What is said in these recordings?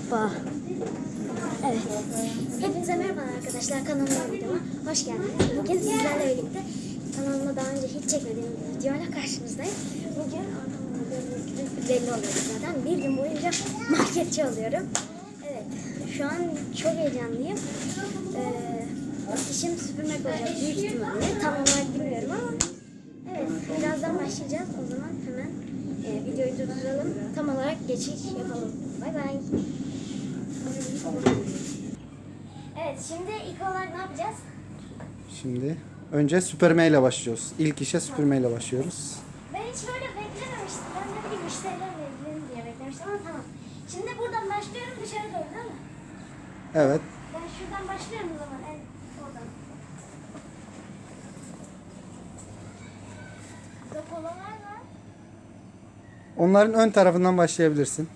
Hoppa. Evet. Hepinize merhaba arkadaşlar. Kanalıma videoma hoş geldiniz. Bugün sizlerle birlikte kanalımda daha önce hiç çekmediğim bir videoyla karşınızdayım. Bugün belli oluyor zaten. Bir gün boyunca marketçi oluyorum. Evet. Şu an çok heyecanlıyım. Ee, işim süpürmek olacak büyük ihtimalle. Tam olarak bilmiyorum ama Evet, birazdan başlayacağız. O zaman hemen e, videoyu durduralım. Tam olarak geçiş yapalım. Bay bay. Evet, şimdi ilk olarak ne yapacağız? Şimdi önce süpürme ile başlıyoruz. İlk işe süpürme ile başlıyoruz. Ben hiç böyle beklememiştim. Ben ne bileyim müşterilerle ilgilenin diye beklemiştim ama tamam. Şimdi buradan başlıyorum dışarı doğru değil mi? Evet. Ben şuradan başlıyorum o zaman. En oradan. Depolalar var. Onların ön tarafından başlayabilirsin.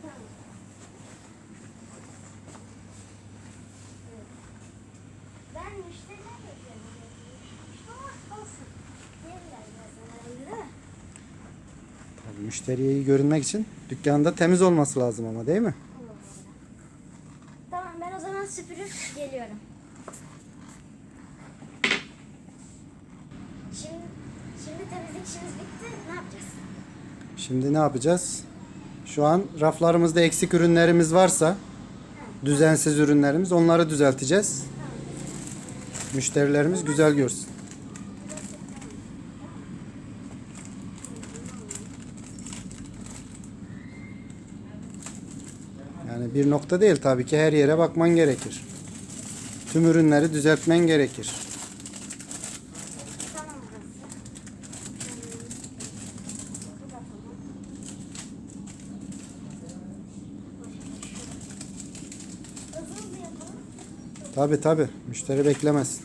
Ben müşteriler bekliyorum. Ama olsun. Gelirler birazdan herhalde değil mi? Tabii müşteriye iyi görünmek için dükkanda temiz olması lazım ama değil mi? Tamam ben o zaman süpürüp geliyorum. Şimdi, şimdi temizlik işimiz bitti. Ne yapacağız? Şimdi ne yapacağız? Şu an raflarımızda eksik ürünlerimiz varsa düzensiz ürünlerimiz onları düzelteceğiz. Müşterilerimiz güzel görsün. Yani bir nokta değil tabii ki her yere bakman gerekir. Tüm ürünleri düzeltmen gerekir. Tabii tabii müşteri beklemez.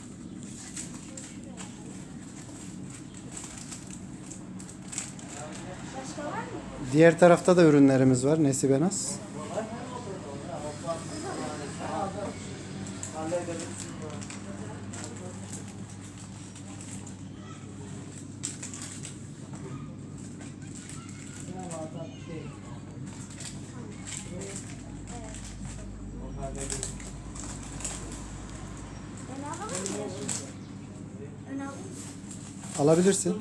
Diğer tarafta da ürünlerimiz var. Nesibe Naz. Ön alalım mı? Ön alalım. Alabilirsin.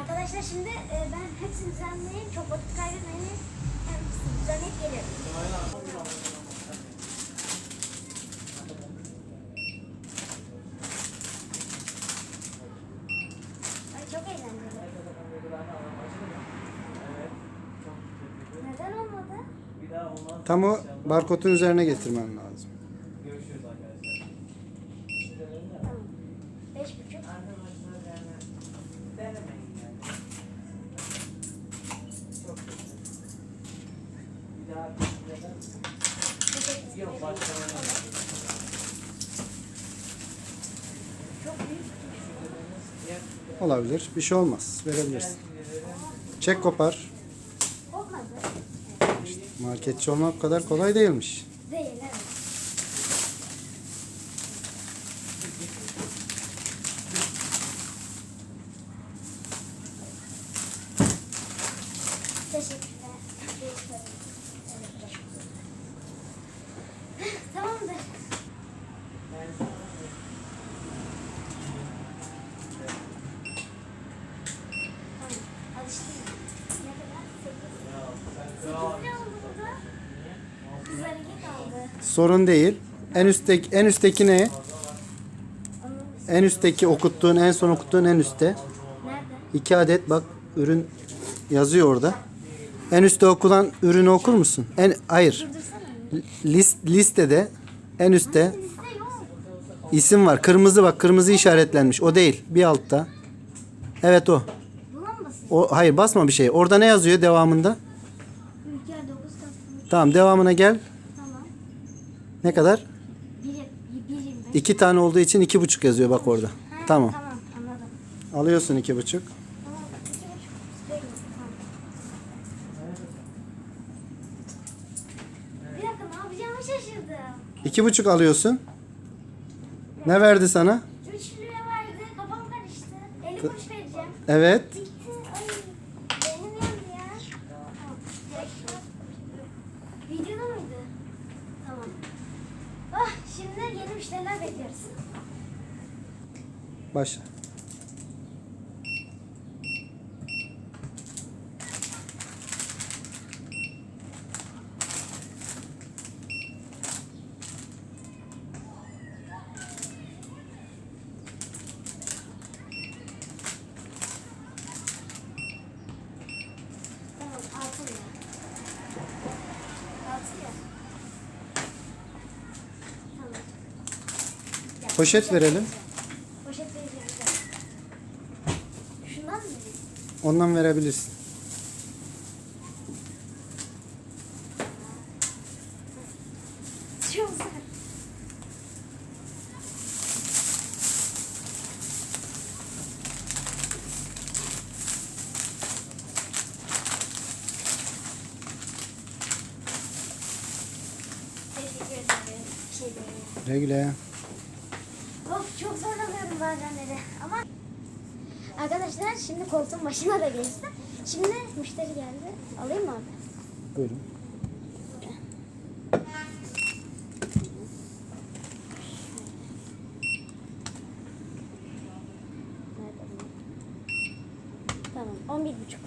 Arkadaşlar şimdi e, ben hepsini düzenleyeyim. Çok vakit kaybetmeyin. Hepsini düzenleyip gelirim. Eğlenceli. Neden olmadı? Tam o barkodun üzerine getirmen lazım. Tamam. Beş buçuk. Teşekkür ederim. Çok büyük. Olabilir. Bir şey olmaz. Verebilirsin. Çek kopar. Olmadı. Marketçi olmak kadar kolay değilmiş. Değil evet. Teşekkürler. Tamamdır. Tamam. Alıştım. Ne kadar? Sekiz. Sekiz lira oldu burada. Kızlar iki kaldı. Sorun değil. En üstteki en üstteki ne? En üstteki okuttuğun, en son okuttuğun en üstte. nerede? İki adet bak ürün yazıyor orada. En üstte okulan ürünü okur musun? En hayır. List listede en üstte isim var. Kırmızı bak, kırmızı işaretlenmiş. O değil. Bir altta. Evet o. O hayır basma bir şey. Orada ne yazıyor devamında? Ülker 9 Kasım. Tamam devamına gel. Ne kadar? 1 1 25. İki tane olduğu için iki buçuk yazıyor bak orada. Tamam. Tamam anladım. Alıyorsun iki buçuk. Tamam. iki buçuk. Bekle, tamam. Bir dakika ne yapacağımı şaşırdım. İki buçuk alıyorsun. Ne verdi sana? 3 liraya verdi kafam karıştı. 50 kuruş vereceğim. Evet. Başla. Poşet verelim. Poşet vereceğim. Şundan mı vereyim? Ondan verebilirsin. Şey değil. Güle güle. Of çok zorlanıyorum bazenleri ama Arkadaşlar şimdi koltuğun başına da geçti. Şimdi müşteri geldi. Alayım mı abi? Buyurun. Tamam, on bir buçuk.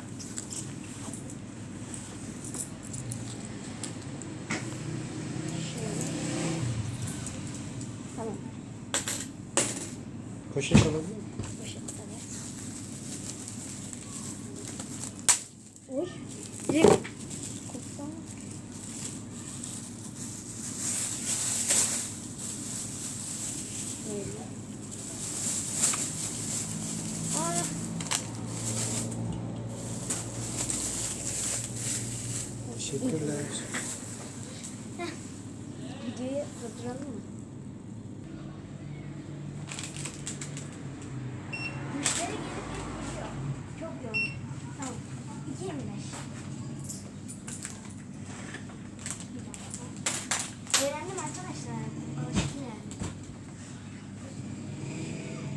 Şöyle. Tamam, Poşet alabilir miyim? poşet tabii. Uy, direkt koptu ama. Böyle. Aa, Teşekkürler. videoyu durduralım mı? Müşteri gelip gidiyor. Çok yoğun. Tamam. 2.25. Bir dakika. Öğrendim arkadaşlar. Alıştım yani.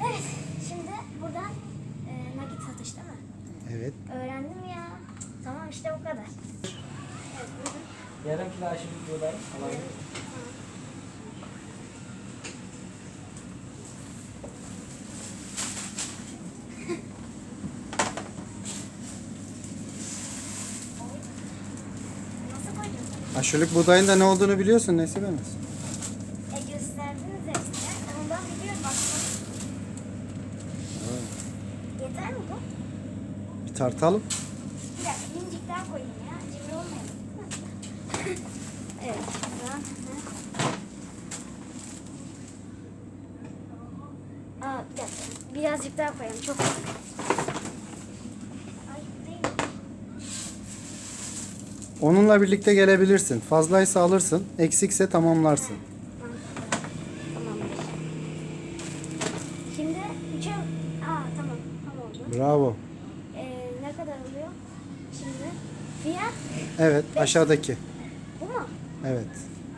Evet. Şimdi buradan e, nakit satış değil mi? Evet. Öğrendim ya. Tamam işte bu kadar. Evet buyurun. Yarım kilo aşı. Nasıl koyacağız? Aşırılık buğdayın da ne olduğunu biliyorsun Nesibe Naz. E gösterdiniz hepsini. Ondan biliyorum baksana. Yeter mi bu? Bir tartalım. Bir dakika daha koyayım ya. Cimri olmayalım. evet. Şuradan. hı. Aa bir dakika. Birazcık daha koyalım. Çok. Onunla birlikte gelebilirsin. Fazlaysa alırsın. Eksikse tamamlarsın. Tamamdır. Şimdi üçe... Aa tamam. Tamam oldu. Bravo. Ee, ne kadar oluyor? Şimdi fiyat Evet aşağıdaki. bu mu? Evet.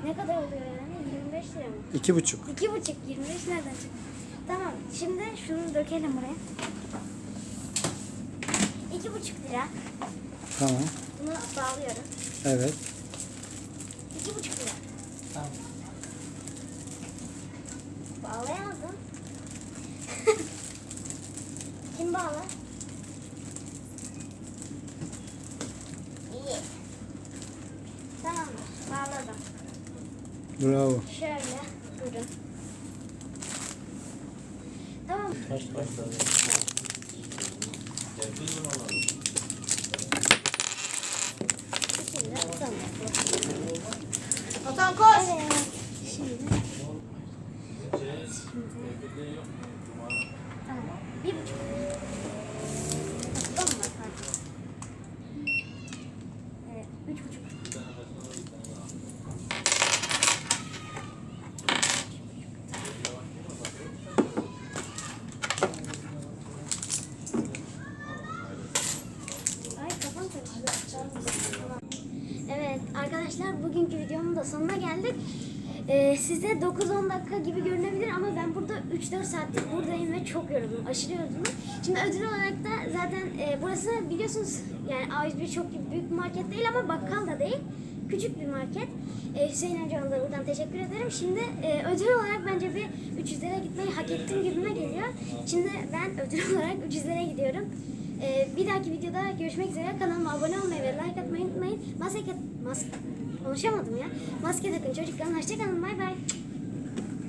Ne kadar oluyor yani? 25 lira mı? İki buçuk. İki buçuk, 25 nereden çıktı? Tamam, şimdi şunu dökelim buraya. İki buçuk lira. Tamam. Bunu bağlıyorum. Evet. İki buçuk lira. Tamam. Bağlayamadım. Kim bağlar? İyi. Tamamdır, bağladım. Bravo. Şöyle, buyurun. Tamam. Koş. Evet. Şimdi. Şimdi. Tamam. Bir buçuk. Tamam mı? Hadi. Evet. Üç buçuk. Ay kafam karıştı. Tamam. Evet arkadaşlar bugünkü videomun da sonuna geldik. Ee, size 9-10 dakika gibi görünebilir ama ben burada 3-4 saattir buradayım ve çok yoruldum. Aşırı yoruldum. Şimdi ödül olarak da zaten e, burası biliyorsunuz yani A101 çok büyük bir market değil ama bakkal da değil. küçük bir market. E, Hüseyin amcama da buradan teşekkür ederim. Şimdi e, ödül olarak bence bir 300'lere gitmeyi hak ettim gibime geliyor. Şimdi ben ödül olarak 300'lere gidiyorum. E, bir dahaki videoda görüşmek üzere. Kanalıma abone olmayı ve like atmayı unutmayın. Maske, maske, konuşamadım ya. Maske takın çocuklar. Hoşçakalın. Bay bay.